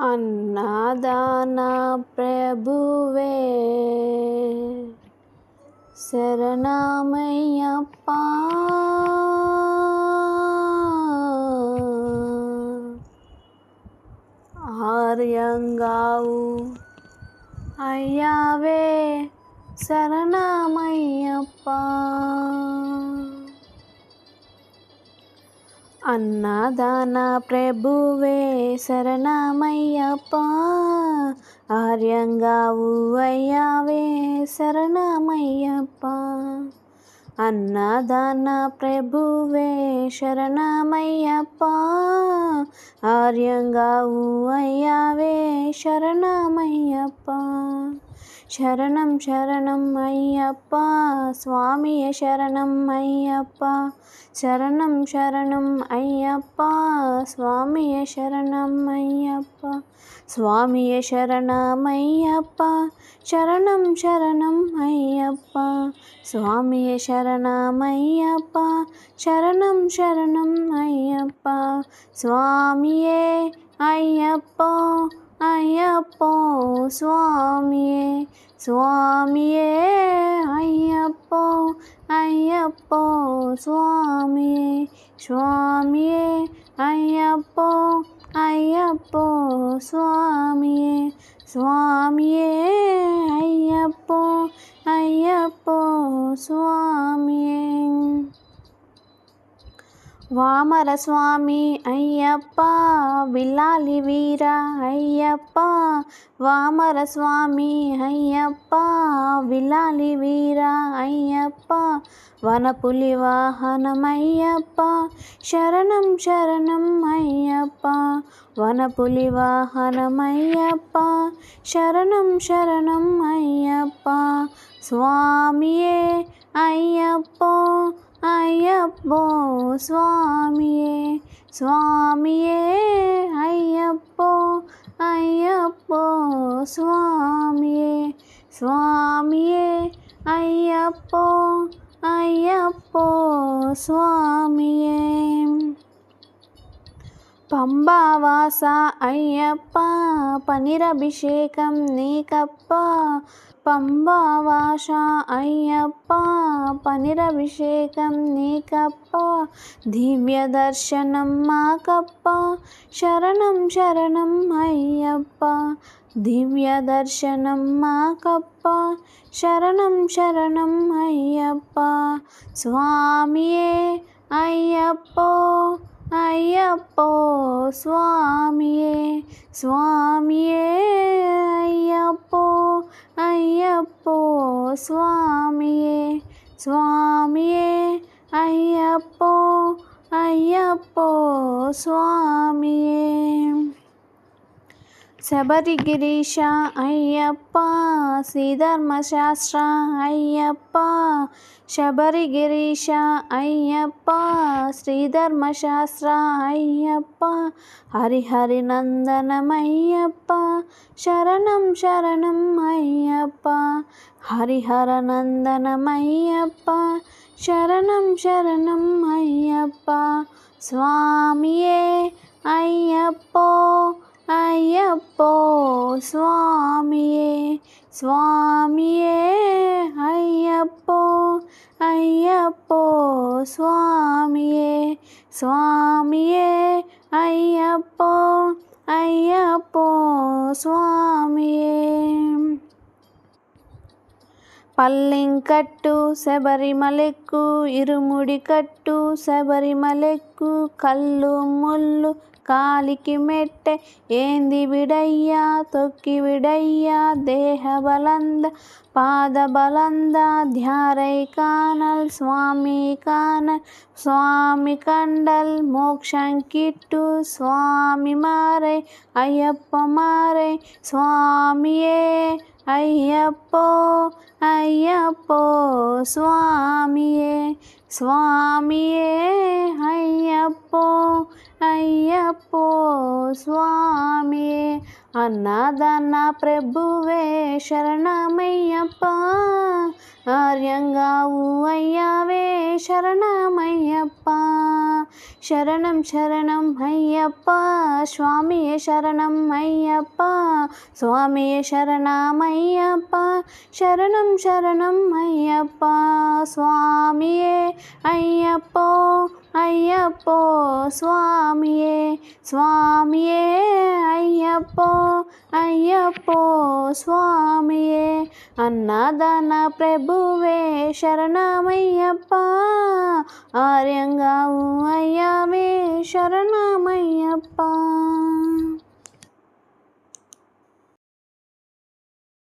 అన్నదాన ప్రభువే. శరణమయ్యప్ప. ఆర్యంగావు అయ్యావే శరణమయ్యప్ప. అన్నదాన ప్రభువే శరణమయ్యప్ప. ఆర్యంగా అయ్యావే శరణమయ్యప్ప. అన్నదాన ప్రభువే శరణమయ్యప్ప ఆర్యంగావు అయ్యావే శరణమయ్యప్ప శరణం శరణం అయ్యప్ప స్వామియ శరణం అయ్యప్ప శరణం శరణం అయ్యప్ప స్వామియ శరణం అయ్యప్ప స్వామియ శరణమయ్యప్ప శరణం శరణం అయ్యప్ప స్వామియ శరణమయ్యప్ప शरण्यप शरण शरण अय्यप स्वामी अय्यप अय्यपो स्वामी स्वामी अय्यपो अय्यपो स्वामी स्वामी अय्यपो अय्यपो स्वामी स्वामी अय्यपो അയ്യപ്പോ സ്വാമിയേ వామరస్వామి అయ్యప్ప విల్లాలి వీర అయ్యప్ప వామరస్వామి అయ్యప్ప విల్లాలి వీర అయ్యప్ప వనపులి వాహనమయ్యప్ప శరణం శరణం అయ్యప్ప వనపులి వాహనమయ్యప్ప శరణం శరణం అయ్యప్ప స్వామియే అయ్యప్ప అయ్యప్పో స్వామియే స్వామియే అయ్యప్పో అయ్యప్పో స్వామియే స్వామియే అయ్యప్పో అయ్యప్పో స్వామియే. పంబావాస అయ్యప్ప పనిరభిషేకం నీకప్ప. పంబావాస అయ్యప్ప పనిరభిషేకం నీకప్ప. దివ్య దర్శనం మాకప్ప శరణం శరణం అయ్యప్ప. దివ్య దర్శనం మాకప్ప శరణం శరణం అయ్యప్ప. స్వామియే అయ్యప్పో Aiyapo, suamiye, suamiye, aiyapo, aiyapo, suamiye, suamiye, aiyapo, aiyapo, suamiye. శబరిగిరీశ Ayyappa శ్రీధర్మశాస్త్ర Ayyappa శబరిగిరీశ Ayyappa శ్రీధర్మశాస్త్ర Ayyappa హరిహరి నందనమయ్యప్ప శరణం శరణం అయ్యప్ప హరిహర నందనమయ్యప్ప శరణం శరణం అయ్యప్ప స్వామియే అయ్యప్పో अयो स्वामी स्वामी अयो अयो स्वामी स्वामी अयो अयो स्वामी పల్లింకట్టు శబరిమలెక్కు ఇరుముడి కట్టు శబరిమలెక్కు కళ్ళు ముళ్ళు కాలికి మెట్టె ఏంది విడయ్యా తొక్కి విడయ్యా దేహ బలంద పాద బలంద ధ్యారై కానల్ స్వామి కానల్ స్వామి కండల్ మోక్షం కిట్టు స్వామి మారై అయ్యప్ప మారై अय्यो अय्यो स्वामी स्वामी अय्यप्पो अय्यप्पो स्वामी అన్నదాన ప్రభువే శరణమయ్యప్ప ఆర్యంగావు అయ్యావే శరణమయ్యప్ప శరణం శరణం అయ్యప్ప స్వామియే శరణం అయ్యప్ప స్వామియే శరణమయ్యప్ప శరణం శరణం అయ్యప్ప స్వామియే అయ్యప్పో ஐயப்போ சுவாமியே சுவாமியே ஐயப்போ ஐயப்போ சுவாமியே. அன்னதான பிரபுவே சரணமையப்பா. ஆரியங்காவும் ஐயாவே சரணமையப்பா.